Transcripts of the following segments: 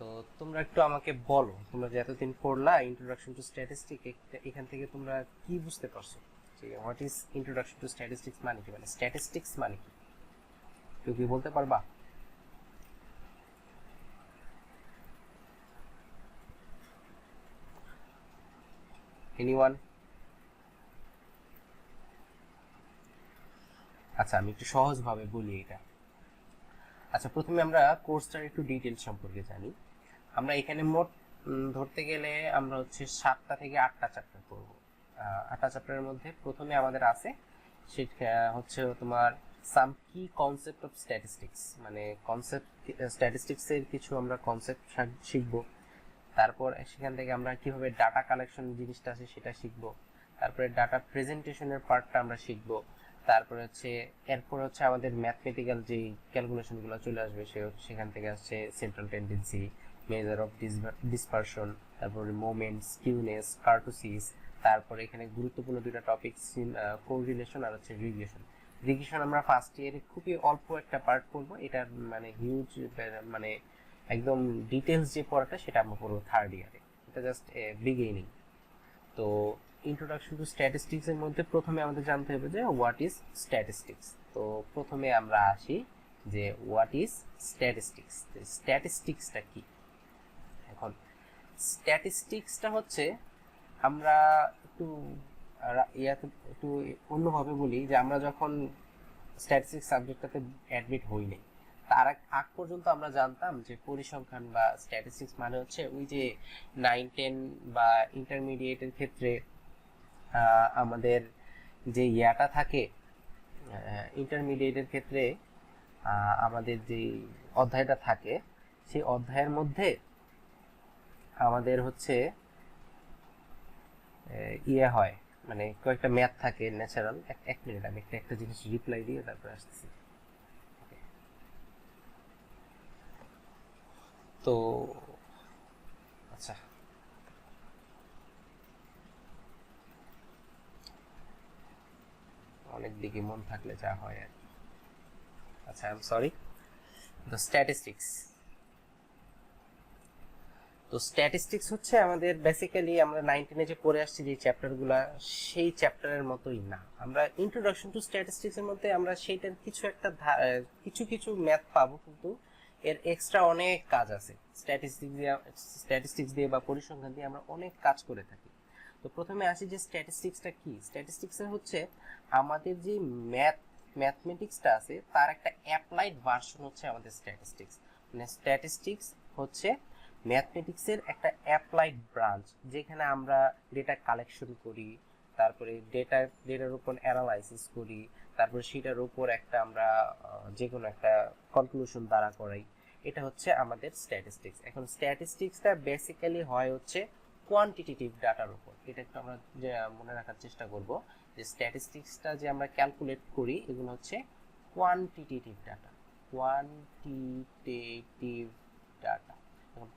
তো তোমরা একটু আমাকে বলো, তোমরা যে এতদিন পড়লা ইন্ট্রোডাকশন টু স্ট্যাটিস্টিক এখান থেকে তোমরা কি বুঝতে পারছ? যে what is introduction to statistics মানে কি? মানে স্ট্যাটিস্টিক্স মানে কি? কেউ কি বলতে পারবা? এনিওয়ান আচ্ছা আমি একটু সহজভাবে বলি এটা। আচ্ছা প্রথমে আমরা কোর্সটার একটু ডিটেল সম্পর্কে জানি। আমরা এখানে মোট ধরতে গেলে আমরা হচ্ছে সাতটা থেকে আটটা চ্যাপ্টার করব আটটা চ্যাপ্টারের মধ্যে প্রথমে আমাদের আছে সেটা হচ্ছে তোমার সাম কি কনসেপ্ট অফ স্ট্যাটিস্টিক্স মানে কনসেপ্ট স্ট্যাটিস্টিক্সের কিছু আমরা কনসেপ্ট শিখব। তারপর সেখান থেকে আমরা কীভাবে ডাটা কালেকশন জিনিসটা আছে সেটা শিখব। তারপরে ডাটা প্রেজেন্টেশনের পার্টটা আমরা শিখব। তারপরে হচ্ছে, এরপর হচ্ছে আমাদের ম্যাথমেটিক্যাল যে ক্যালকুলেশনগুলো চলে আসবে সে সেখান থেকে আসছে central tendency measure of dispersion তারপরে মোমেন্ট স্কিউনেস কার্টোসিস তারপরে এখানে গুরুত্বপূর্ণ দুটো টপিক কোরিলেশন আর হচ্ছে রিগ্রেশন রিগ্রেশন আমরা ফার্স্ট ইয়ারে খুবই অল্প একটা পার্ট করব এটার মানে হিউজ মানে একদম ডিটেলস যে পড়াটা সেটা আমরা পড়ব থার্ড ইয়ারে এটা জাস্ট বিগিনিং তো ইন্ট্রোডাকশন টু স্ট্যাটিস্টিক্স এর মধ্যে প্রথমে আমাদের জানতে হবে যে হোয়াট ইজ স্ট্যাটিস্টিক্স তো প্রথমে আমরা আসি যে হোয়াট ইজ স্ট্যাটিস্টিক্স স্ট্যাটিস্টিক্সটা কি? স্ট্যাটিস্টিক্সটা হচ্ছে, আমরা একটু ইয়াতে একটু অন্যভাবে বলি যে আমরা যখন স্ট্যাটিস্টিক্স সাবজেক্টটাতে অ্যাডমিট হই নাই, তার আগ পর্যন্ত আমরা জানতাম যে পরিসংখ্যান বা স্ট্যাটিস্টিক্স মানে হচ্ছে ওই যে নাইন টেন বা ইন্টারমিডিয়েটের ক্ষেত্রে আমাদের যে ইয়াটা থাকে ইন্টারমিডিয়েটের ক্ষেত্রে আমাদের যে অধ্যায়টা থাকে, সেই অধ্যায়ের মধ্যে আমাদের হচ্ছে ইয়ে হয় মানে কয়েকটা ম্যাথ থাকে ন্যাচারাল এক মিনিট আমি একটা একটা জিনিস রিপ্লাই দিয়ে তারপরে আসতেছি। তো আচ্ছা। অনেক দিকে মন থাকলে যা হয় আর। আচ্ছা I am sorry the statistics তো স্ট্যাটিস্টিক্স হচ্ছে আমাদের বেসিক্যালি আমরা নাইনটিনে যে পড়ে আসছি যে চ্যাপ্টারগুলো সেই চ্যাপ্টারের মতোই না। আমরা ইন্ট্রোডাকশন টু স্ট্যাটিস্টিক্সের মধ্যে আমরা সেইটার কিছু একটা কিছু কিছু ম্যাথ পাবো কিন্তু এর এক্সট্রা অনেক কাজ আছে। স্ট্যাটিস্টিক্স দিয়ে স্ট্যাটিস্টিক্স দিয়ে বা পরিসংখ্যান দিয়ে আমরা অনেক কাজ করে থাকি। তো প্রথমে আসি যে স্ট্যাটিস্টিক্সটা কি? স্ট্যাটিস্টিক্সের হচ্ছে আমাদের যে ম্যাথ ম্যাথমেটিক্সটা আছে, তার একটা অ্যাপ্লাইড ভার্সন হচ্ছে আমাদের স্ট্যাটিস্টিক্স মানে স্ট্যাটিস্টিক্স হচ্ছে ম্যাথমেটিক্সের একটা অ্যাপ্লাইড ব্রাঞ্চ, যেখানে আমরা ডেটা কালেকশন করি, তারপরে ডেটা ডেটার উপর অ্যানালাইসিস করি, তারপরে সেটার উপর একটা আমরা যে কোনো একটা কনক্লুশন দ্বারা করাই। এটা হচ্ছে আমাদের স্ট্যাটিস্টিক্স এখন স্ট্যাটিস্টিক্সটা বেসিক্যালি হয় হচ্ছে কোয়ান্টিটেটিভ ডাটার উপর। এটা একটু আমরা মনে রাখার চেষ্টা করব যে স্ট্যাটিস্টিক্সটা যে আমরা ক্যালকুলেট করি, এগুলো হচ্ছে quantitative data quantitative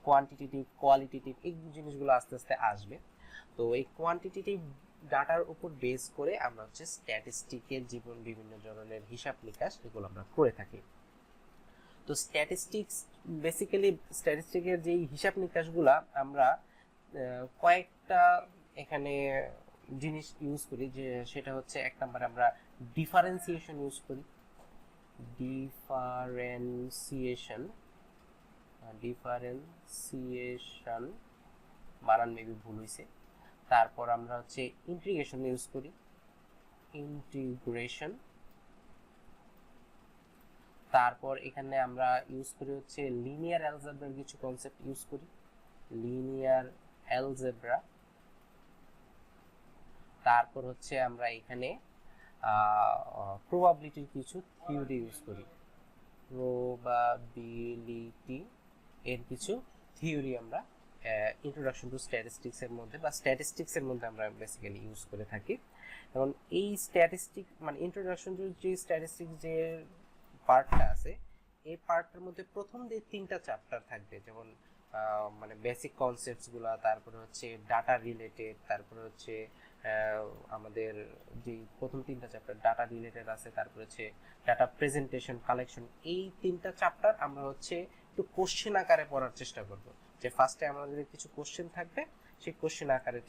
quantitative qualitative এই জিনিসগুলো আস্তে আস্তে আসবে। তো এই কোয়ান্টিটেটিভ ডাটার উপর বেস করে আমরা হচ্ছে স্ট্যাটিস্টিকের জীবন বিভিন্ন ধরনের হিসাব নিকাশ এগুলো আমরা করে থাকি। তো স্ট্যাটিস্টিক্স বেসিক্যালি স্ট্যাটিস্টিকের যেই হিসাব নিকাশগুলা আমরা কয়েকটা এখানে জিনিস ইউজ করি যে সেটা হচ্ছে এক নম্বরে আমরা ডিফারেন্সিয়েশন ইউজ করি। ডিফারেন্সিয়েশন ডিফারেন্সিয়েশন বানান মেবি ভুল হয়েছে তারপর আমরা হচ্ছে ইন্টিগ্রেশন ইউজ করি। ইন্টিগ্রেশন তারপর এখানে আমরা ইউজ করি হচ্ছে লিনিয়ার অ্যালজেব্রার কিছু কনসেপ্ট ইউজ করি। লিনিয়ার অ্যালজেব্রা তারপর হচ্ছে আমরা এখানে প্রবাবিলিটির কিছু থিওরি ইউজ করি। প্রবাবিলিটি এর কিছু থিওরি আমরা ইন্ট্রোডাকশন টু স্ট্যাটিস্টিক্স এর মধ্যে বা স্ট্যাটিস্টিক্স এর মধ্যে আমরা বেসিক্যালি ইউজ করে থাকি। এবং এই স্ট্যাটিস্টিক মানে ইন্ট্রোডাকশন টু যে স্ট্যাটিস্টিক্স যে পার্টটা আছে, এই পার্টটার মধ্যে প্রথম যে তিনটা চ্যাপ্টার থাকবে, যেমন মানে বেসিক কনসেপ্টসগুলা, তারপরে হচ্ছে ডাটা রিলেটেড তারপরে হচ্ছে আমাদের যে প্রথম তিনটা চ্যাপ্টার ডাটা রিলেটেড আছে, তারপরে হচ্ছে ডাটা প্রেজেন্টেশন কালেকশন এই তিনটা চ্যাপ্টার আমরা হচ্ছে একটু কোশ্চেন আকারে পড়ার চেষ্টা করব। যে ফার্স্টে আমাদের কিছু কোশ্চেন থাকবে, সেই কোশ্চেন আকারে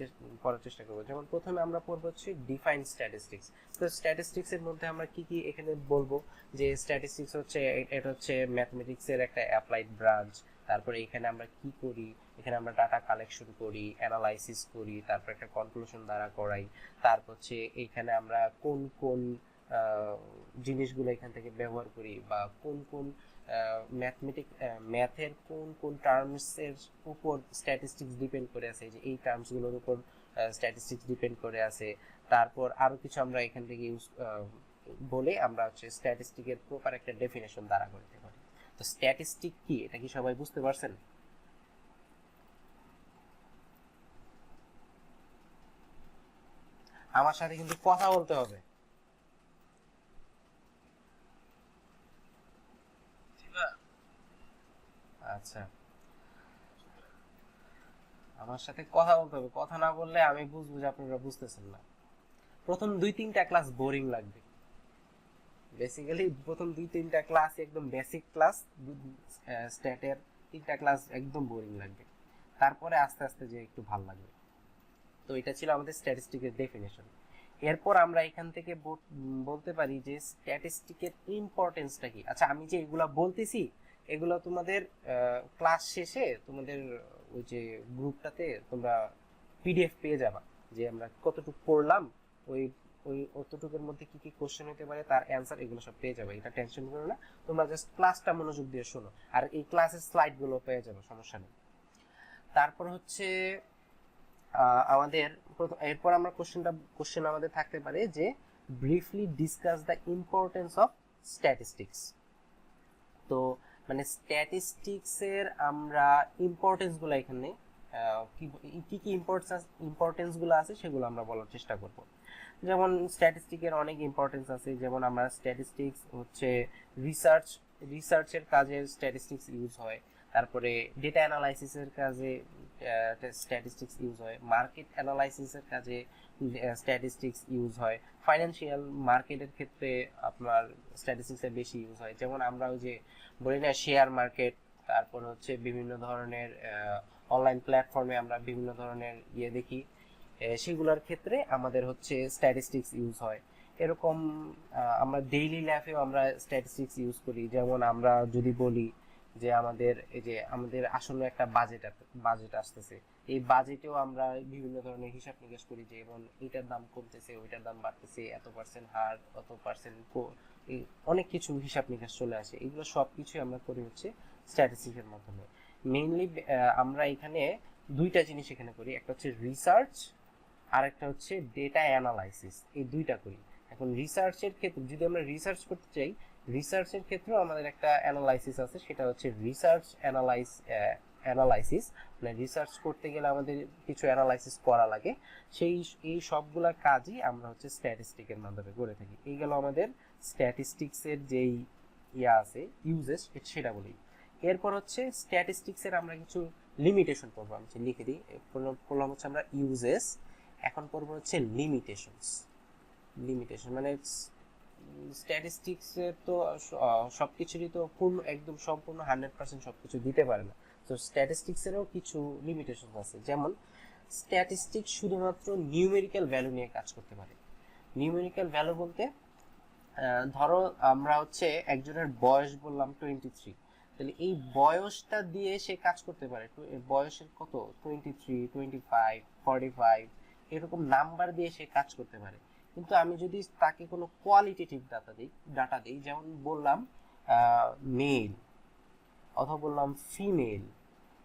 পড়ার চেষ্টা করব। যেমন প্রথমে আমরা পড়ব হচ্ছে ডিফাইন স্ট্যাটিস্টিক্স তো স্ট্যাটিস্টিক্স এর মধ্যে আমরা কি কি এখানে বলব? যে স্ট্যাটিস্টিক্স হচ্ছে, এটা হচ্ছে ম্যাথমেটিক্স এর একটা অ্যাপ্লাইড ব্রাঞ্চ তারপরে এখানে আমরা কি করি? এখানে আমরা ডাটা কালেকশন করি অ্যানালাইসিস করি, তারপর একটা কনক্লুশন দ্বারা করাই। তারপর হচ্ছে এখানে আমরা কোন কোন জিনিসগুলো এখান থেকে ব্যবহার করি বা কোন কোন ম্যাথমেটিক ম্যাথের কোন কোন টার্মসের উপর স্ট্যাটিস্টিক্স ডিপেন্ড করে আছে? যে এই টার্মসগুলোর উপর স্ট্যাটিস্টিক্স ডিপেন্ড করে আছে। তারপর আরও কিছু আমরা এখান থেকে ইউজ বলে আমরা হচ্ছে স্ট্যাটিস্টিকের প্রপার একটা ডেফিনেশন দ্বারা করতে পারি। তো স্ট্যাটিস্টিক কি? এটা কি সবাই বুঝতে পারছেন? আমার সাথে কিন্তু কথা বলতে হবে। আচ্ছা। আমার সাথে কথা বলতে হবে। কথা না বললে আমি বুঝব যে আপনারা বুঝতেছেন না। প্রথম দুই তিনটা ক্লাস বোরিং লাগবে। বেসিক্যালি প্রথম দুই তিনটা ক্লাস একদম বেসিক ক্লাস স্ট্যাটের তিনটা ক্লাস একদম বোরিং লাগবে। তারপরে আস্তে আস্তে যে একটু ভালো লাগবে। তো এটা ছিল আমাদের স্ট্যাটিস্টিকের ডেফিনেশন এরপর আমরা এখান থেকে বলতে পারি যে স্ট্যাটিস্টিকের ইম্পর্টেন্সটা কি। আচ্ছা আমি যে এগুলা বলতেছি এগুলো তোমাদের ক্লাস শেষে তোমাদের ওই যে গ্রুপটাতে তোমরা পিডিএফ পেয়ে যাবা যে আমরা কতটুকু পড়লাম, ওই ওই অতটুকুর মধ্যে কি কি কোশ্চেন হতে পারে, তার অ্যান্সার এগুলো সব পেয়ে যাবে, এটা টেনশন করো না। তোমরা জাস্ট ক্লাসটা মনোযোগ দিয়ে শোনো, আর এই ক্লাসের স্লাইডগুলো পেয়ে যাবে, সমস্যা নেই। তারপর হচ্ছে আমাদের এরপর আমরা কোশ্চেনটা কোশ্চেন আমাদের থাকতে পারে যে briefly discuss the importance of statistics তো মানে স্ট্যাটিস্টিক্সের আমরা ইম্পর্টেন্সগুলো এখানে কি কি ইম্পর্টেন্স ইম্পর্টেন্সগুলো আছে সেগুলো আমরা বলার চেষ্টা করব। যেমন স্ট্যাটিস্টিকের অনেক ইম্পর্টেন্স আছে, যেমন আমরা স্ট্যাটিস্টিক্স হচ্ছে রিসার্চ রিসার্চের কাজে স্ট্যাটিস্টিক্স ইউজ হয়, তারপরে ডেটা অ্যানালাইসিসের কাজে স্ট্যাটিস্টিক্স ইউজ হয় মার্কেট অ্যানালাইসিসের কাজে স্ট্যাটিস্টিক্স ইউজ হয়। ফাইন্যান্সিয়াল মার্কেটের ক্ষেত্রে আপনার স্ট্যাটিস্টিক্সের বেশি ইউজ হয়। যেমন আমরা ওই যে বলি না শেয়ার মার্কেট তারপর হচ্ছে বিভিন্ন ধরনের অনলাইন প্ল্যাটফর্মে আমরা বিভিন্ন ধরনের ইয়ে দেখি। সেগুলোর ক্ষেত্রে আমাদের হচ্ছে স্ট্যাটিস্টিক্স ইউজ হয়। এরকম আমরা ডেইলি লাইফেও আমরা স্ট্যাটিস্টিক্স ইউজ করি। যেমন আমরা যদি বলি যে আমাদের, এই যে আমাদের আসলে একটা বাজেট বাজেট আসতেছে। এই বাজেটেও আমরা বিভিন্ন ধরনের হিসাব নিকাশ করি যে যেমন এটার দাম কমতেছে, ওইটার দাম বাড়তেছে, এত পার্সেন্ট হার, অত পার্সেন্ট অনেক কিছু হিসাব নিকাশ চলে আসে। এগুলো সব কিছুই আমরা করি হচ্ছে স্ট্যাটিস্টিক্সের মাধ্যমে। মেইনলি আমরা এখানে দুইটা জিনিস এখানে করি। একটা হচ্ছে রিসার্চ আর একটা হচ্ছে ডেটা অ্যানালাইসিস এই দুইটা করি। এখন রিসার্চের ক্ষেত্রে, যদি আমরা রিসার্চ করতে চাই রিসার্চের ক্ষেত্রেও আমাদের একটা অ্যানালাইসিস আছে, সেটা হচ্ছে রিসার্চ অ্যানালাইস অ্যানালাইসিস মানে রিসার্চ করতে গেলে আমাদের কিছু অ্যানালাইসিস করা লাগে। সেই, এই সবগুলা কাজই আমরা হচ্ছে স্ট্যাটিস্টিকের মাধ্যমে করে থাকি। এই গেল আমাদের স্ট্যাটিস্টিক্সের যেই ইয়া আছে ইউজেস সেটা বলি। এরপর হচ্ছে স্ট্যাটিস্টিক্সের আমরা কিছু লিমিটেশন পড়ব। আমি লিখে দিই পড়লাম হচ্ছে আমরা ইউজেস এখন পড়ব হচ্ছে লিমিটেশনস লিমিটেশন মানে স্ট্যাটিস্টিক্সের তো সব কিছুরই তো পূর্ণ, একদম সম্পূর্ণ হান্ড্রেড পার্সেন্ট সব কিছু দিতে পারে না। তো স্ট্যাটিস্টিক্সেরও কিছু লিমিটেশন আছে। যেমন স্ট্যাটিস্টিক্স শুধুমাত্র নিউমেরিক্যাল ভ্যালু নিয়ে কাজ করতে পারে। নিউমেরিক্যাল ভ্যালু বলতে ধরো আমরা হচ্ছে একজনের বয়স বললাম টোয়েন্টি থ্রি তাহলে এই বয়সটা দিয়ে সে কাজ করতে পারে। বয়সের কত? Twenty three twenty five forty five এরকম নাম্বার দিয়ে সে কাজ করতে পারে। কিন্তু আমি যদি তাকে কোনো কোয়ালিটেটিভ ডাটা দিই ডাটা দিই, যেমন বললাম মেল অথবা বললাম ফিমেল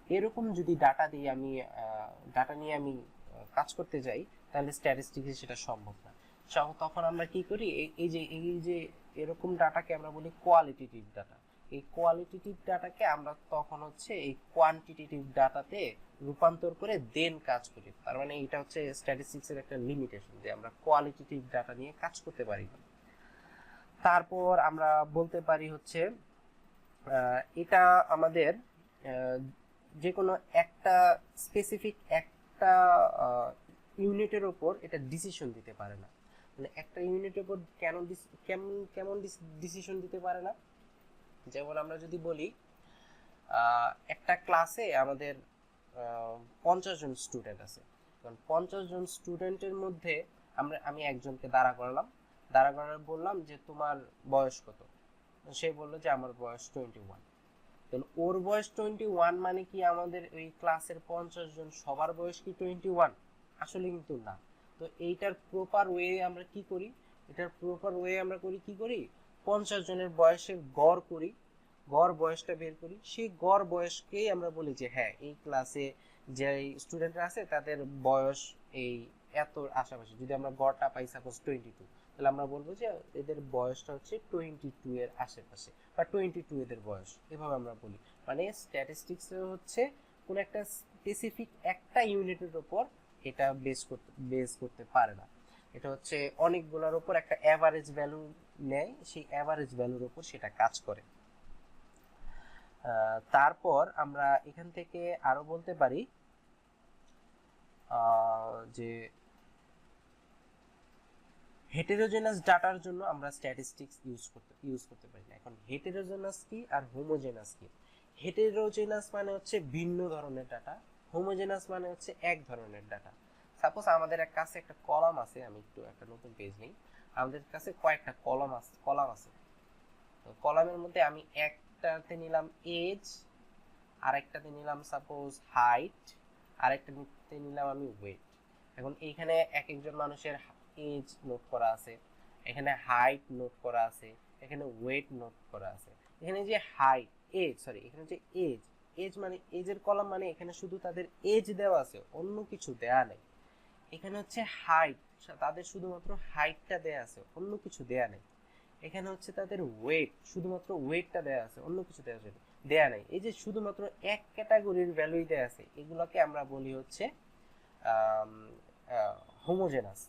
এরকম যদি ডাটা দিয়ে আমি ডাটা নিয়ে আমি কাজ করতে যাই, তাহলে স্ট্যাটিস্টিক্সে সেটা সম্ভব না। তখন আমরা কি করি? এই- যে, এই যে, এরকম ডাটাকে আমরা বলি কোয়ালিটেটিভ ডাটা এই কোয়ালিটেটিভ ডাটাকে আমরা তখন হচ্ছে এই কোয়ান্টিটেটিভ ডাটাতে রূপান্তর করে দেন কাজ করি। তার মানে এটা হচ্ছে স্ট্যাটিস্টিক্সের একটা লিমিটেশন যে আমরা কোয়ালিটেটিভ ডাটা নিয়ে কাজ করতে পারি তারপর আমরা বলতে পারি হচ্ছে এটা আমাদের যে কোনো একটা স্পেসিফিক একটা ইউনিটের ওপর এটা ডিসিশন দিতে পারে না। মানে একটা ইউনিটের উপর কেন কেমন কেমন ডিসিশন দিতে পারে না? যেমন আমরা যদি বলি একটা ক্লাসে আমাদের পঞ্চাশ জন স্টুডেন্ট আছে। কারণ পঞ্চাশ জন স্টুডেন্টের মধ্যে আমরা, আমি একজনকে দাঁড়া করালাম। দাঁড়া করার বললাম যে তোমার বয়স কত? সে বলল যে আমার বয়স টোয়েন্টি ওয়ান তাহলে ওর বয়স টোয়েন্টি ওয়ান মানে কি আমাদের ওই ক্লাসের পঞ্চাশ জন সবার বয়স কি টোয়েন্টি ওয়ান আসলে কিন্তু না। তো এইটার প্রপার ওয়ে আমরা কি করি? এটার প্রপার ওয়ে আমরা করি কি করি? পঞ্চাশ জনের বয়সের গড় করি। গড় বয়সটা বের করি। সেই গড় বয়সকেই আমরা বলি যে হ্যাঁ এই ক্লাসে যে স্টুডেন্টরা আছে, তাদের বয়স এই এত আশেপাশে যদি আমরা গড়টা পাই সাপোজ টোয়েন্টি টু তাহলে আমরা বলব যে এদের বয়সটা হচ্ছে টোয়েন্টি টু এর আশেপাশে, বা টোয়েন্টি টু এদের বয়স, এভাবে আমরা বলি। মানে স্ট্যাটিস্টিক্স হচ্ছে কোন একটা স্পেসিফিক একটা ইউনিটের উপর এটা বেস করতে বেস করতে পারে না। এটা হচ্ছে অনেকগুলোর উপর একটা অ্যাভারেজ ভ্যালু নেয়, সেই অ্যাভারেজ ভ্যালুর উপর সেটা কাজ করে। তারপর আমরা এখান থেকে আরও বলতে পারি যে হেটেরোজেনাস ডাটার জন্য আমরা স্ট্যাটিস্টিক্স ইউজ করতে ইউজ করতে পারি না। এখন হেটেরোজেনাস কি আর হোমোজেনাস কি? হেটেরোজেনাস মানে হচ্ছে ভিন্ন ধরনের ডাটা হোমোজেনাস মানে হচ্ছে এক ধরনের ডাটা সাপোজ আমাদের কাছে একটা কলাম আছে, আমি একটু একটা নতুন পেজ নিই। আমাদের কাছে কয়েকটা কলাম আছে কলাম আছে। তো কলামের মধ্যে আমি একটাতে নিলাম এজ আরেকটাতে নিলাম সাপোজ হাইট আরেকটাতে নিলাম আমি ওয়েট এখন এইখানে এক একজন মানুষের এজ নোট করা আছে, এখানে হাইট নোট করা আছে, এখানে ওয়েট নোট করা আছে। এখানে যে হাইট এজ সরি এখানে যে এজ এজ মানে এজের কলাম মানে এখানে শুধু তাদের এজ দেওয়া আছে, অন্য কিছু দেয়া নেই। এখানে হচ্ছে হাইট তাদের শুধুমাত্র হাইটটা দেয়া আছে, অন্য কিছু দেয়া নেই। এখানে হচ্ছে তাদের ওয়েট শুধুমাত্র ওয়েটটা দেয়া আছে, অন্য কিছু দেওয়া আছে, দেয়া নেই। এই যে শুধুমাত্র এক ক্যাটাগরির ভ্যালুই দেয়া আছে, এগুলোকে আমরা বলি হচ্ছে হোমোজেনাস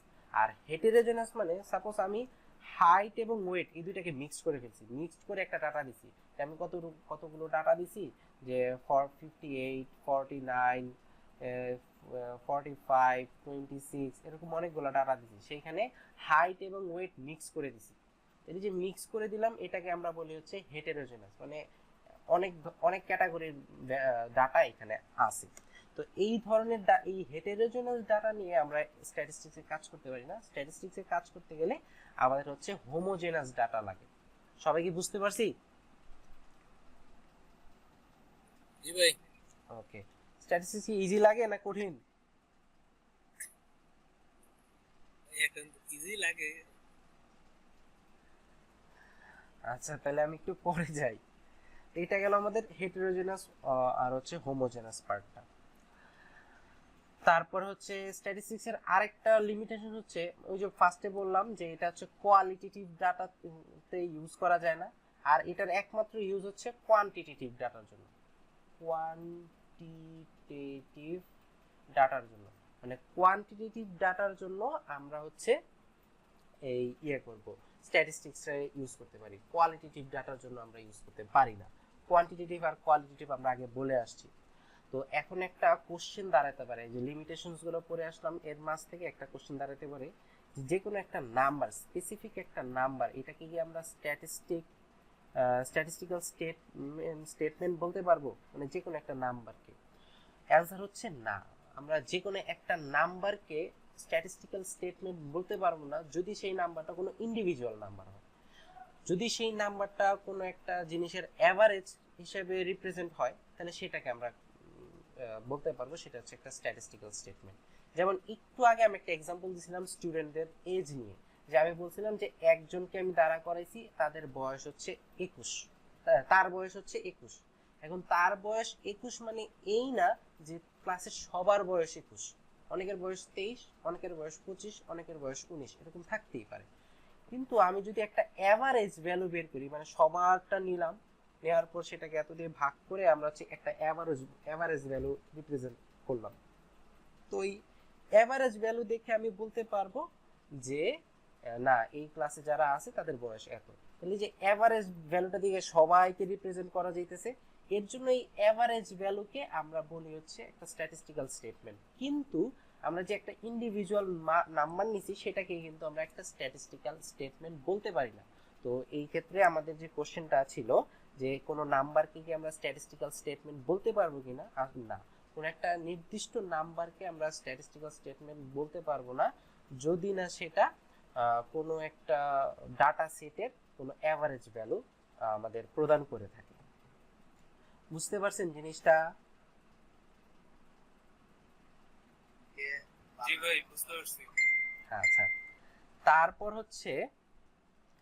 আর হেটেরোজেনাস মানে সাপোজ আমি হাইট এবং ওয়েট এই দুইটাকে মিক্স করে ফেলছি। মিক্সড করে একটা ডাটা দিছি। আমি কত কতগুলো ডাটা দিছি? যে four fifty eight forty nine forty five twenty six এরকম অনেকগুলো ডাটা দিছি। সেইখানে হাইট এবং ওয়েট মিক্স করে দিছি। এই যে মিক্স করে দিলাম, এটাকে আমরা বলি হচ্ছে হেটেরোজেনাস মানে অনেক অনেক ক্যাটাগরির ডাটা এখানে আছে। তো এই ধরনের এই হেটেরোজেনাস ডাটা নিয়ে আমরা স্ট্যাটিস্টিক্সে কাজ করতে পারি না। স্ট্যাটিস্টিক্সে কাজ করতে গেলে আমাদের হচ্ছে হোমোজেনাস ডাটা লাগে। সবাই কি বুঝতে পারছি? জি ভাই। ওকে স্ট্যাটিস্টিক্স কি ইজি লাগে না কঠিন? এখন ইজি লাগে। আচ্ছা তাহলে আমি একটু পরে যাই। এটা গেল আমাদের হেটেরোজেনাস আর হচ্ছে হোমোজেনাস পার্টটা তারপর হচ্ছে স্ট্যাটিস্টিক্স এর আরেকটা লিমিটেশন হচ্ছে, ওই যে ফার্স্টে বললাম যে এটা হচ্ছে কোয়ালিটেটিভ ডাটাতে ইউজ করা যায় না, আর এটার একমাত্র ইউজ হচ্ছে কোয়ান্টিটেটিভ ডাটার জন্য। কোয়ান্টিটেটিভ ডাটার জন্য। মানে কোয়ান্টিটেটিভ ডাটার জন্য আমরা হচ্ছে এই ইয়ে করব স্ট্যাটিস্টিক্স ইউজ করতে পারি। কোয়ালিটেটিভ ডাটার জন্য আমরা ইউজ করতে পারি না। কোয়ান্টিটেটিভ আর কোয়ালিটেটিভ আমরা আগে বলে আসছি। তো এখন একটা কোশ্চেন দাঁড়াতে পারে। যে লিমিটেশনসগুলো পড়ে আসলাম, এর মাঝ থেকে একটা কোশ্চেন দাঁড়াতে পারে যে কোনো একটা নাম্বার স্পেসিফিক একটা নাম্বার এটাকে কি আমরা স্ট্যাটিস্টিক স্ট্যাটিস্টিক্যাল স্টেটমেন্ট স্টেটমেন্ট বলতে পারব? মানে যে কোনো একটা নাম্বারকে অ্যান্সার হচ্ছে না। আমরা যে কোনো একটা নাম্বারকে স্ট্যাটিস্টিক্যাল স্টেটমেন্ট বলতে পারব না, যদি সেই নাম্বারটা কোনো ইন্ডিভিজুয়াল নাম্বার হয়। যদি সেই নাম্বারটা কোনো একটা জিনিসের অ্যাভারেজ হিসেবে রিপ্রেজেন্ট হয়, তাহলে সেটাকে আমরা বলতে পারব, সেটা হচ্ছে একটা স্ট্যাটিস্টিক্যাল স্টেটমেন্ট যেমন একটু আগে আমি একটা এক্সাম্পল দিয়েছিলাম স্টুডেন্টদের এজ নিয়ে, যে আমি বলছিলাম যে একজনকে আমি দাঁড়া করাইছি, তাদের বয়স হচ্ছে একুশ। তার বয়স হচ্ছে একুশ। এখন তার বয়স একুশ মানে এই না যে ক্লাসের সবার বয়স একুশ। অনেকের বয়স তেইশ, অনেকের বয়স পঁচিশ, অনেকের বয়স উনিশ, এরকম থাকতেই পারে। কিন্তু আমি যদি একটা অ্যাভারেজ ভ্যালু বের করি মানে সবারটা নিলাম নেওয়ার পর সেটাকে এত দিয়ে ভাগ করে আমরা হচ্ছে একটা অ্যাভারেজ অ্যাভারেজ ভ্যালু রিপ্রেজেন্ট করলাম। তো এই অ্যাভারেজ ভ্যালু দেখে আমি বলতে পারব যে না, এই ক্লাসে যারা আছে তাদের বয়স এত। তাহলে যে অ্যাভারেজ ভ্যালুটা দিকে সবাইকে রিপ্রেজেন্ট করা যাইতেছে, এর জন্য এই অ্যাভারেজ ভ্যালুকে আমরা বলি হচ্ছে একটা স্ট্যাটিস্টিক্যাল স্টেটমেন্ট কিন্তু আমরা যে একটা ইন্ডিভিজুয়াল নাম্বার নিছি, সেটাকে কিন্তু আমরা একটা স্ট্যাটিস্টিক্যাল স্টেটমেন্ট বলতে পারি না। তো এই ক্ষেত্রে আমাদের যে কোশ্চেনটা ছিল যে কোনো নাম্বারকে কি আমরা স্ট্যাটিস্টিক্যাল স্টেটমেন্ট বলতে পারব কিনা? আর না। কোনো একটা নির্দিষ্ট নাম্বারকে আমরা স্ট্যাটিস্টিক্যাল স্টেটমেন্ট বলতে পারব না। যদি না সেটা কোনো একটা ডাটা সেটের কোনো অ্যাভারেজ ভ্যালু আমাদের প্রদান করে থাকে। বুঝতে পারছেন জিনিসটা? জি ভাই বুঝতে পারছি। আচ্ছা। তারপর হচ্ছে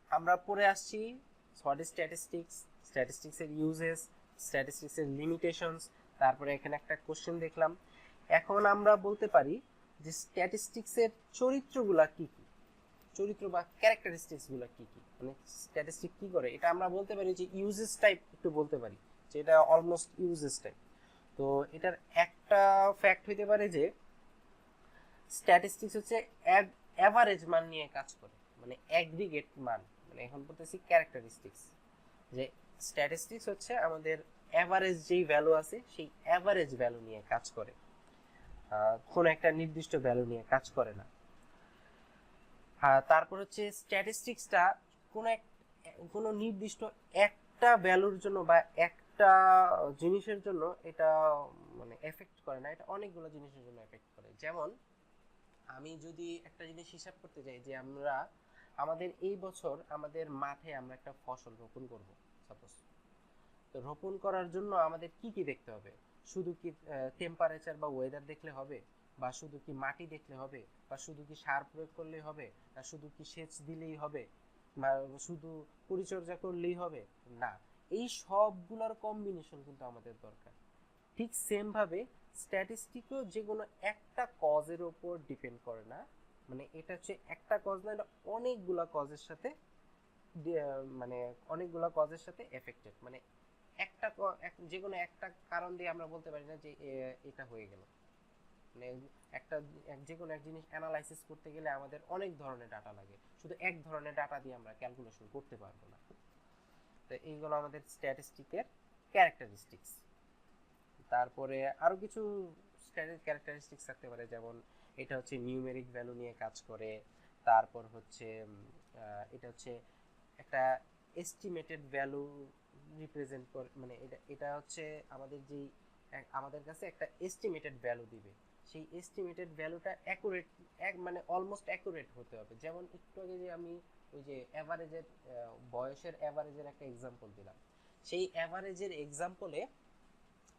আমরা পড়ে আসছি ইজ স্ট্যাটিস্টিক্স স্ট্যাটিস্টিক্সের ইউজেস স্ট্যাটিস্টিক্সের লিমিটেশনস তারপরে এখানে একটা কোশ্চেন দেখলাম। এখন আমরা বলতে পারি যে স্ট্যাটিস্টিক্সের চরিত্রগুলা কি কি? চরিত্র বা ক্যারেক্টারিস্টিক্সগুলা কি কি? মানে স্ট্যাটিস্টিক কি করে? এটা আমরা বলতে পারি যে ইউজেস টাইপ একটু বলতে পারি, যে এটা অলমোস্ট ইউজেস টাইপ তো এটার একটা ফ্যাক্ট হইতে পারে যে স্ট্যাটিস্টিক্স হচ্ছে অ্যাভারেজ মান নিয়ে কাজ করে মানে অ্যাগ্রিগেট মান। মানে এখন বলতেছি ক্যারেক্টারিস্টিক্স যে স্ট্যাটিস্টিক্স হচ্ছে আমাদের অ্যাভারেজ যেই ভ্যালু আছে, সেই অ্যাভারেজ ভ্যালু নিয়ে কাজ করে। কোনো একটা নির্দিষ্ট ভ্যালু নিয়ে কাজ করে না। তারপর হচ্ছে স্ট্যাটিস্টিক্সটা কোনো এক, কোনো নির্দিষ্ট একটা ভ্যালুর জন্য বা একটা জিনিসের জন্য এটা মানে এফেক্ট করে না। এটা অনেকগুলো জিনিসের জন্য এফেক্ট করে। যেমন, আমি যদি একটা জিনিস হিসাব করতে যাই যে আমরা, আমাদের এই বছর আমাদের মাঠে আমরা একটা ফসল রোপণ করব। সাপোজ তো রোপণ করার জন্য আমাদের কি কি দেখতে হবে? শুধু কি টেম্পারেচার বা ওয়েদার দেখলে হবে? বা শুধু কি মাটি দেখলে হবে? বা শুধু কি সার প্রয়োগ করলেই হবে? না, শুধু কি সেচ দিলেই হবে? শুধু পরিচর্যা করলেই হবে? না, এই সবগুলোর কম্বিনেশন কিন্তু আমাদের দরকার। ঠিক সেম ভাবে স্ট্যাটিস্টিকও যে কোনো একটা কজের ওপর ডিপেন্ড করে না। মানে এটা হচ্ছে একটা কজ না, এটা অনেকগুলা কজের সাথে মানে অনেকগুলা কজের সাথে এফেক্টেড মানে একটা যে কোনো একটা কারণ দিয়ে আমরা বলতে পারি না যে এটা হয়ে গেল। মানে একটা, এক- যে কোনো এক জিনিস অ্যানালাইসিস করতে গেলে আমাদের অনেক ধরনের ডাটা লাগে। শুধু এক ধরনের ডাটা দিয়ে আমরা ক্যালকুলেশন করতে পারব না। তো এইগুলো আমাদের স্ট্যাটিস্টিকের ক্যারেক্টারিস্টিক্স তারপরে আরও কিছু ক্যারেক্টারিস্টিক্স থাকতে পারে, যেমন এটা হচ্ছে নিউমেরিক ভ্যালু নিয়ে কাজ করে, তারপর হচ্ছে এটা হচ্ছে একটা এস্টিমেটেড ভ্যালু রিপ্রেজেন্ট করে মানে এটা এটা হচ্ছে আমাদের যেই আমাদের কাছে একটা এস্টিমেটেড ভ্যালু দিবে। সেই এস্টিমেটেড ভ্যালুটা অ্যাকুরেট এক মানে অলমোস্ট অ্যাকুরেট হতে হবে। যেমন একটু আগে যে আমি ওই যে অ্যাভারেজের বয়সের অ্যাভারেজের একটা এক্সাম্পল দিলাম। সেই অ্যাভারেজের এক্সাম্পলে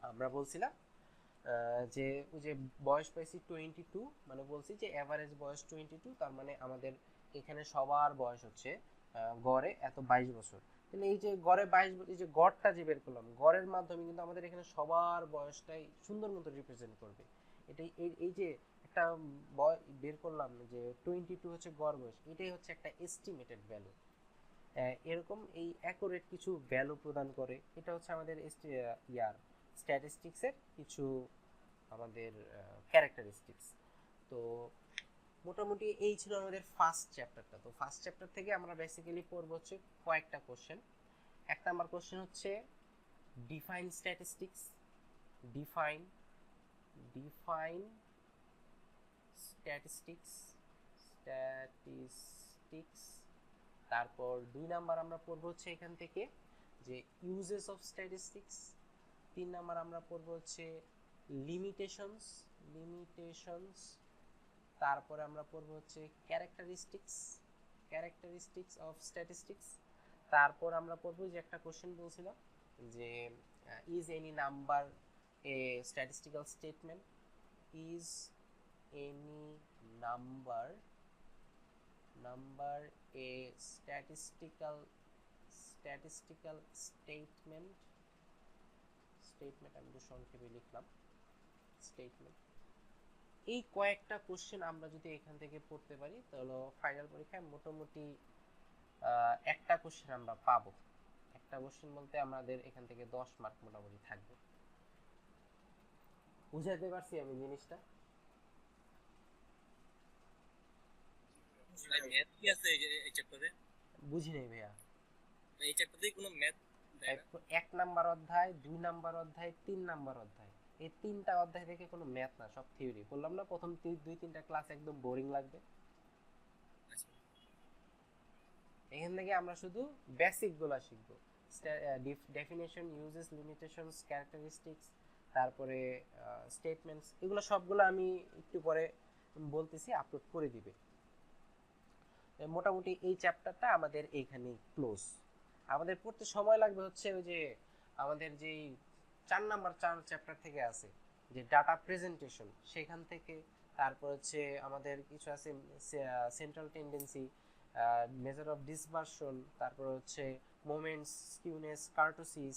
আমরা বলছিলাম যে ওই যে বয়স পাইছি টোয়েন্টি টু মানে বলছি যে অ্যাভারেজ বয়স টোয়েন্টি টু তার মানে আমাদের এখানে সবার বয়স হচ্ছে গড়ে এত বাইশ বছর। তাহলে এই যে গড়ে বাইশ এই যে গড়টা যে বের করলাম, গড়ের মাধ্যমে কিন্তু আমাদের এখানে সবার বয়সটাই সুন্দর মতো রিপ্রেজেন্ট করবে। এটাই, এই এই যে একটা বের করলাম যে টোয়েন্টি টু হচ্ছে গড় বয়স, এটাই হচ্ছে একটা এস্টিমেটেড ভ্যালু এরকম এই অ্যাকুরেট কিছু ভ্যালু প্রদান করে, এটা হচ্ছে আমাদের ইয়ার স্ট্যাটিস্টিক্সের কিছু আমাদের ক্যারেক্টারিস্টিক্স তো মোটামুটি এই ছিল আমাদের ফার্স্ট চ্যাপ্টারটা তো ফার্স্ট চ্যাপ্টার থেকে আমরা বেসিক্যালি পড়ব হচ্ছে কয়েকটা কোশ্চেন এক নাম্বার কোশ্চেন হচ্ছে define statistics define define statistics statistics তারপর দুই নাম্বার আমরা পড়ব হচ্ছে এখান থেকে, যে ইউজেস অফ স্ট্যাটিস্টিক্স তিন নাম্বার আমরা পড়ব হচ্ছে লিমিটেশনস লিমিটেশনস তারপরে আমরা পড়ব হচ্ছে ক্যারেক্টারিস্টিক্স ক্যারেক্টারিস্টিক্স অফ স্ট্যাটিস্টিক্স তারপর আমরা পড়ব যে একটা কোশ্চেন বলছিলাম যে is any number a statistical statement is any number number a statistical statistical statement statement আমি একটু সংক্ষেপে লিখলাম। স্টেটমেন্ট এই কয়েকটা কোশ্চেন আমরা যদি এখান থেকে পড়তে পারি তাহলে ফাইনাল পরীক্ষায় মোটামুটি একটা কোশ্চেন আমরা পাবো। একটা কোশ্চেন বলতে আমাদের এখান থেকে দশ মার্ক মোটামুটি থাকবে। বুঝাতে পারছি আমি জিনিসটা? বুঝি নেই ভাইয়া। এই চ্যাপ্টারে কোনো ম্যাথ এক নাম্বার অধ্যায় দুই নাম্বার অধ্যায় তিন নাম্বার অধ্যায়। এই তিনটা অধ্যায় থেকে কোনো ম্যাথ না সব থিওরি বললাম না প্রথম দুই তিনটা ক্লাস একদম বোরিং লাগবে। আচ্ছা। এখান থেকে আমরা শুধু বেসিকগুলা শিখব। ডেফিনেশন ইউজেস লিমিটেশনস ক্যারেক্টারিস্টিক্স তারপরে স্টেটমেন্টস এগুলো সবগুলো আমি একটু পরে বলতেছি আপলোড করে দিবে। মোটামুটি এই চ্যাপ্টারটা আমাদের এইখানে ক্লোজ আমাদের পড়তে সময় লাগবে হচ্ছে ওই যে আমাদের যেই চার নাম্বার চার চ্যাপ্টার থেকে আছে, যে ডাটা প্রেজেন্টেশন সেখান থেকে তারপর হচ্ছে আমাদের কিছু আছে central tendency measure of dispersion তারপর হচ্ছে moments skewness kurtosis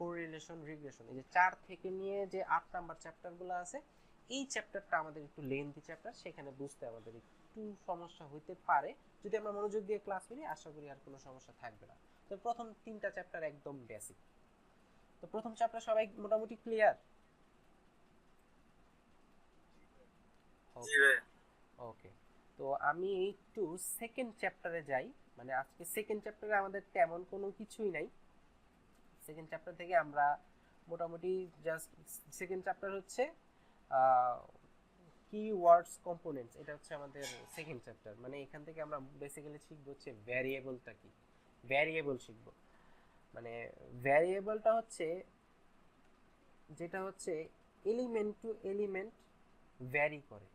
correlation regression এই যে চার থেকে নিয়ে যে আট নাম্বার চ্যাপ্টারগুলো আছে, এই চ্যাপ্টারটা আমাদের একটু লেন্থি চ্যাপ্টার সেখানে বুঝতে আমাদের একটু সমস্যা হইতে পারে। যদি আমরা মনোযোগ দিয়ে ক্লাস করি, আশা করি আর কোনো সমস্যা থাকবে না। তো প্রথম তিনটা চ্যাপ্টার একদম বেসিক তো প্রথম চ্যাপ্টার সবাই মোটামুটি ক্লিয়ার জি ওকে তো আমি একটু সেকেন্ড চ্যাপ্টারে যাই। মানে আজকে সেকেন্ড চ্যাপ্টারে আমাদের তেমন কোনো কিছুই নাই। সেকেন্ড চ্যাপ্টার থেকে আমরা মোটামুটি জাস্ট সেকেন্ড চ্যাপ্টার হচ্ছে কি ওয়ার্ডস কম্পোনেন্টস এটা হচ্ছে আমাদের সেকেন্ড চ্যাপ্টার মানে এখান থেকে আমরা বেসিক্যালি শিখব হচ্ছে ভ্যারিয়েবলটা কি। ভ্যারিয়েবল শিখব। মানে ভ্যারিয়েবলটা হচ্ছে, যেটা হচ্ছে এলিমেন্ট টু এলিমেন্ট ভ্যারি করে।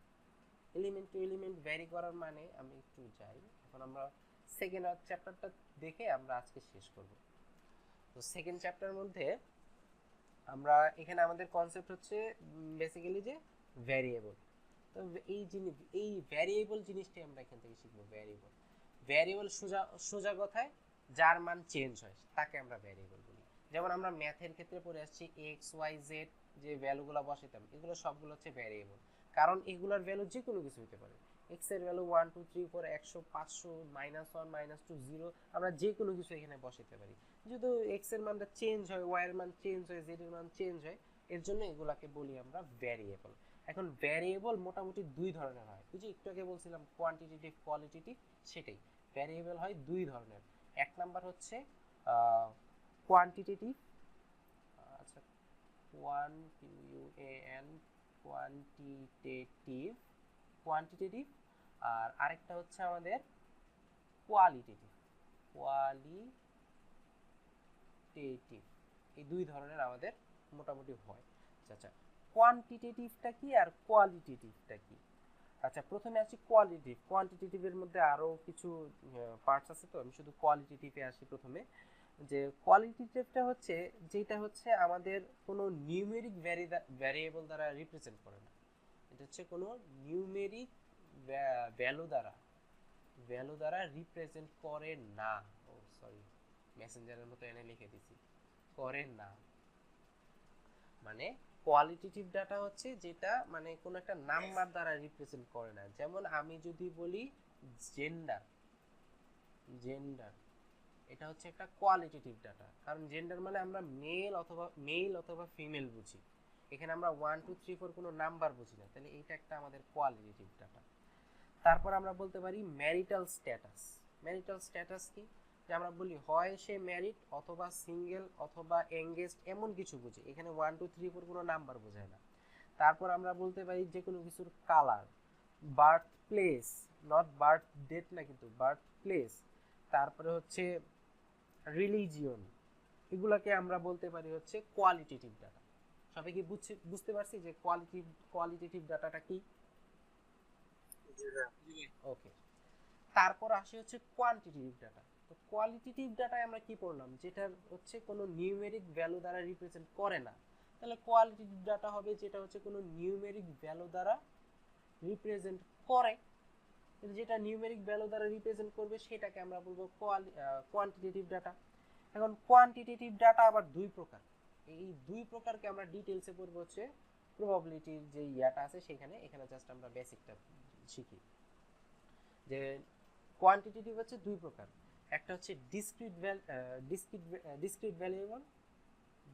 এলিমেন্ট টু এলিমেন্ট ভ্যারি করার মানে আমি একটু যাই। এখন আমরা সেকেন্ড চ্যাপ্টারটা দেখে আমরা আজকে শেষ করব। তো সেকেন্ড চ্যাপ্টারের মধ্যে আমরা, এখানে আমাদের কনসেপ্ট হচ্ছে বেসিক্যালি যে ভ্যারিয়েবল তো এই জিনিস এই ভ্যারিয়েবল জিনিসটাই আমরা এখান থেকে শিখব ভ্যারিয়েবল ভ্যারিয়েবল সোজা সোজা কথায় যার মান চেঞ্জ হয়, তাকে আমরা ভ্যারিয়েবল বলি। যেমন আমরা ম্যাথের ক্ষেত্রে পড়ে আসছি এক্স ওয়াই জেড যে ভ্যালুগুলো বসাতাম এগুলো সবগুলো হচ্ছে ভ্যারিয়েবল কারণ এগুলোর ভ্যালু যে কোনো কিছু হতে পারে। এক্সের value one two three four একশো, পাঁচশো minus one minus two zero আমরা যে কোনো কিছু এখানে বসাতে পারি। যদি এক্সের মানটা চেঞ্জ হয় ওয়াই এর মান চেঞ্জ হয় জেড এর মান চেঞ্জ হয়, এর জন্য এগুলাকে বলি আমরা ভ্যারিয়েবল এখন ভ্যারিয়েবল মোটামুটি দুই ধরনের হয়। যে একটু আগে বলছিলাম কোয়ান্টিটেটিভ কোয়ালিটেটিভ সেটাই। ভ্যারিয়েবল হয় দুই ধরনের। এক নাম্বার হচ্ছে কোয়ান্টিটেটিভ আচ্ছা one U A N quantitative quantitative আর আরেকটা হচ্ছে আমাদের কোয়ালিটেটিভ কোয়ালিটেটিভ এই দুই ধরনের আমাদের মোটামুটি হয়। আচ্ছা আচ্ছা কোয়ান্টিটেটিভটা কি আর কোয়ালিটেটিভটা কি? আচ্ছা প্রথমে আসি কোয়ালিটিভ কোয়ান্টিটেটিভের মধ্যে আরও কিছু পার্টস আছে তো, আমি শুধু কোয়ালিটেটিভে আসি প্রথমে। যে কোয়ালিটেটিভটা হচ্ছে, যেটা হচ্ছে আমাদের কোনো নিউমেরিক ভ্যারিয়েবল দ্বারা রিপ্রেজেন্ট করে না। এটা হচ্ছে কোনো নিউমেরিক ভ্যালু দ্বারা ভ্যালু দ্বারা রিপ্রেজেন্ট করে না। ও সরি মেসেঞ্জারের মতো এনে লিখে দিছি। করে না। মানে কোয়ালিটেটিভ ডাটা হচ্ছে যেটা মানে কোনো একটা নাম্বার দ্বারা রিপ্রেজেন্ট করে না। যেমন আমি যদি বলি জেন্ডার জেন্ডার এটা হচ্ছে একটা কোয়ালিটেটিভ ডাটা কারণ জেন্ডার মানে আমরা মেল অথবা মেল অথবা ফিমেল বুঝি। এখানে আমরা ওয়ান টু থ্রি ফোর কোনো নাম্বার বুঝি না। তাহলে এইটা একটা আমাদের কোয়ালিটেটিভ ডাটা তারপর আমরা বলতে পারি ম্যারিটাল স্ট্যাটাস ম্যারিটাল স্ট্যাটাস কি? যে আমরা বলি হয় সে ম্যারিড অথবা সিঙ্গেল অথবা এঙ্গেজড এমন কিছু বুঝি। এখানে ওয়ান টু থ্রি ফোর কোনো নাম্বার বোঝায় না। তারপর আমরা বলতে পারি যে কোনো কিছুর colour birth place not birth date না কিন্তু বার্থ প্লেস তারপরে হচ্ছে রিলিজিয়ন এগুলাকে আমরা বলতে পারি হচ্ছে কোয়ালিটেটিভ ডাটা সবাই কি বুঝছে বুঝতে পারছি যে কোয়ালিটি কোয়ালিটেটিভ ডাটাটা কি? ওকে তারপর আসে হচ্ছে কোয়ান্টিটেটিভ ডাটা তো কোয়ালিটেটিভ ডাটায় আমরা কি পড়লাম? যেটা হচ্ছে কোনো নিউমেরিক ভ্যালু দ্বারা রিপ্রেজেন্ট করে না। তাহলে কোয়ালিটেটিভ ডাটা হবে যেটা হচ্ছে কোনো নিউমেরিক ভ্যালু দ্বারা রিপ্রেজেন্ট করে। যেটা নিউমেরিক ভ্যালু দ্বারা রিপ্রেজেন্ট করবে সেটাকে আমরা বলব কোয়ালি কোয়ান্টিটেটিভ ডাটা এখন কোয়ান্টিটেটিভ ডাটা আবার দুই প্রকার। এই দুই প্রকারকে আমরা ডিটেলসে পড়ব হচ্ছে প্রবাবিলিটির যে ইয়াটা আছে সেখানে। এখানে জাস্ট আমরা বেসিকটা শিখি। যে কোয়ান্টিটেটিভ হচ্ছে দুই প্রকার। একটা হচ্ছে discrete val discrete discrete variable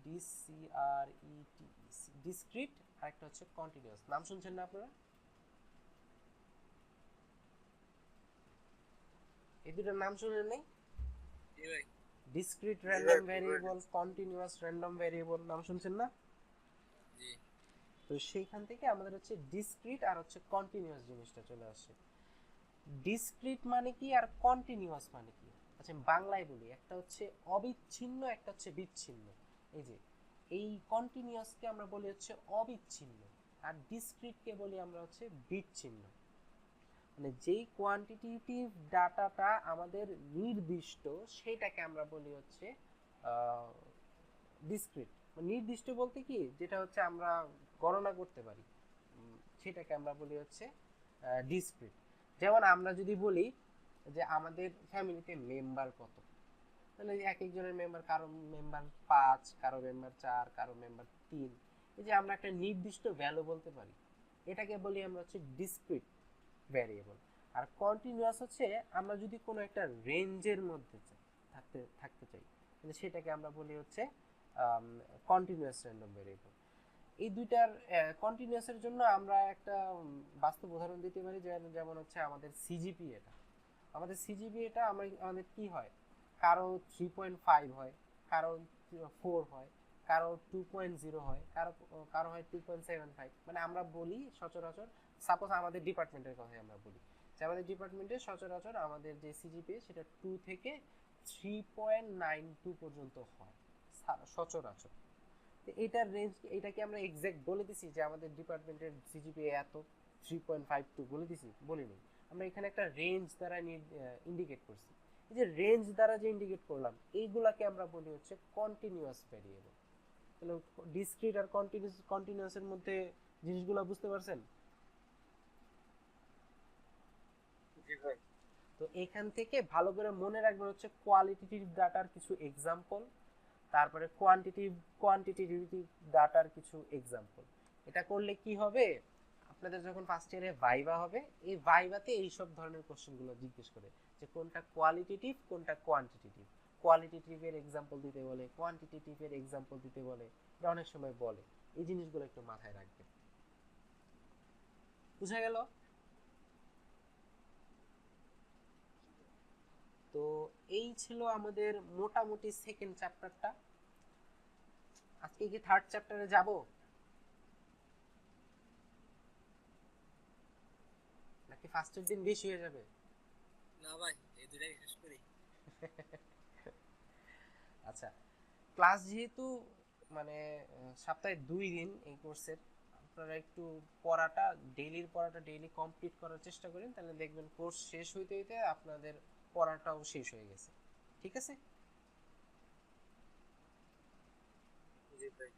D C R E T discrete আর একটা হচ্ছে কন্টিনিউয়াস নাম শুনছেন না আপনারা? এই দুটোর নাম শুনেন নাই? Discrete random variable continuous random variable নাম শুনছেন না? তো সেইখান থেকে আমাদের হচ্ছে ডিসক্রিট আর হচ্ছে কন্টিনিউয়াস জিনিসটা চলে আসে। ডিসক্রিট মানে কি আর কন্টিনিউয়াস মানে কি? আচ্ছা বাংলায় বলি, একটা হচ্ছে অবিচ্ছিন্ন, একটা হচ্ছে বিচ্ছিন্ন। এই যে, এই কন্টিনিউয়াসকে আমরা বলি হচ্ছে অবিচ্ছিন্ন, আর ডিসক্রিটকে বলি আমরা হচ্ছে বিচ্ছিন্ন। মানে যেই কোয়ান্টিটেটিভ ডাটাটা আমাদের নির্দিষ্ট, সেটাকে আমরা বলি হচ্ছে ডিসক্রিট নির্দিষ্ট বলতে কি, যেটা হচ্ছে আমরা গণনা করতে পারি। সেটাকে আমরা বলি হচ্ছে ডিসক্রিট যেমন আমরা যদি বলি যে আমাদের ফ্যামিলিতে মেম্বার কত? তাহলে এক একজনের মেম্বার কারও মেম্বার পাঁচ, কারও মেম্বার চার, কারও মেম্বার তিন। এই যে আমরা একটা নির্দিষ্ট ভ্যালু বলতে পারি, এটাকে বলি আমরা হচ্ছে ডিসক্রিট ভ্যারিয়েবল আর কন্টিনিউয়াস হচ্ছে আমরা যদি কোনো একটা রেঞ্জের মধ্যে থাকতে থাকতে চাই, তাহলে সেটাকে আমরা বলি হচ্ছে কন্টিনিউয়াস র্যান্ডম ভ্যারিয়েবল এই দুইটার কন্টিনিউয়াসের জন্য আমরা একটা বাস্তব উদাহরণ দিতে পারি, যেমন হচ্ছে আমাদের সিজিপি এটা। আমাদের সিজিপি এটা আমরা আমাদের কি হয়? কারও থ্রি পয়েন্ট ফাইভ হয় কারও ফোর হয় কারও টু পয়েন্ট জিরো হয় কারও কারও হয় টু পয়েন্ট সেভেন ফাইভ মানে আমরা বলি সচরাচর সাপোজ আমাদের ডিপার্টমেন্টের কথাই আমরা বলি। যে আমাদের ডিপার্টমেন্টে সচরাচর আমাদের যে সিজিপি সেটা টু থেকে থ্রি পয়েন্ট নাইন টু পর্যন্ত হয় সচরাচর। তো এটার রেঞ্জ এটাকে আমরা এক্সাক্ট বলে দিছি যে আমাদের ডিপার্টমেন্টের সিজিপি এত থ্রি পয়েন্ট ফাইভ টু বলে দিছি, বলিনি। আমরা এখানে একটা রেঞ্জ দ্বারা ইন্ডিকেট করছি। এই যে রেঞ্জ দ্বারা যে ইন্ডিকেট করলাম এইগুলাকে আমরা বলি হচ্ছে কন্টিনিউয়াস ভ্যারিয়েবল তাহলে ডিসক্রিট আর কন্টিনিউয়াস কন্টিনিউয়াসের মধ্যে জিনিসগুলো বুঝতে পারছেন? জি ভাই। তো এখান থেকে ভালো করে মনে রাখবেন হচ্ছে কোয়ালিটেটিভ ডাটার কিছু এক্সাম্পল তারপরে কোয়ান্টিটিভ কোয়ান্টিটেটিভ ডাটার কিছু এক্সাম্পল এটা করলে কি হবে? আপনাদের যখন ফার্স্ট ইয়ারে ভাইবা হবে, এই ভাইভাতে এই সব ধরনের কোশ্চেনগুলো জিজ্ঞেস করে যে কোনটা কোয়ালিটেটিভ কোনটা কোয়ান্টিটেটিভ কোয়ালিটেটিভের এক্সাম্পল দিতে বলে কোয়ান্টিটেটিভের এক্সাম্পল দিতে বলে এটা অনেক সময় বলে। এই জিনিসগুলো একটু মাথায় রাখবেন। বুঝা গেল? তো এই ছিল আমাদের মোটামুটি সেকেন্ড চ্যাপ্টারটা আজকে কি থার্ড চ্যাপ্টারে যাব? নাকি ফার্স্টের দিন বেশি হয়ে যাবে? না ভাই এই দুটাই শেষ করি। আচ্ছা ক্লাস যেহেতু মানে সপ্তাহে দুই দিন এই কোর্সের আপনারা একটু পড়াটা ডেইলির পড়াটা ডেইলি কমপ্লিট করার চেষ্টা করেন তাহলে দেখবেন কোর্স শেষ হইতে হইতে আপনাদের পড়াটাও শেষ হয়ে গেছে। ঠিক আছে? জি ভাই।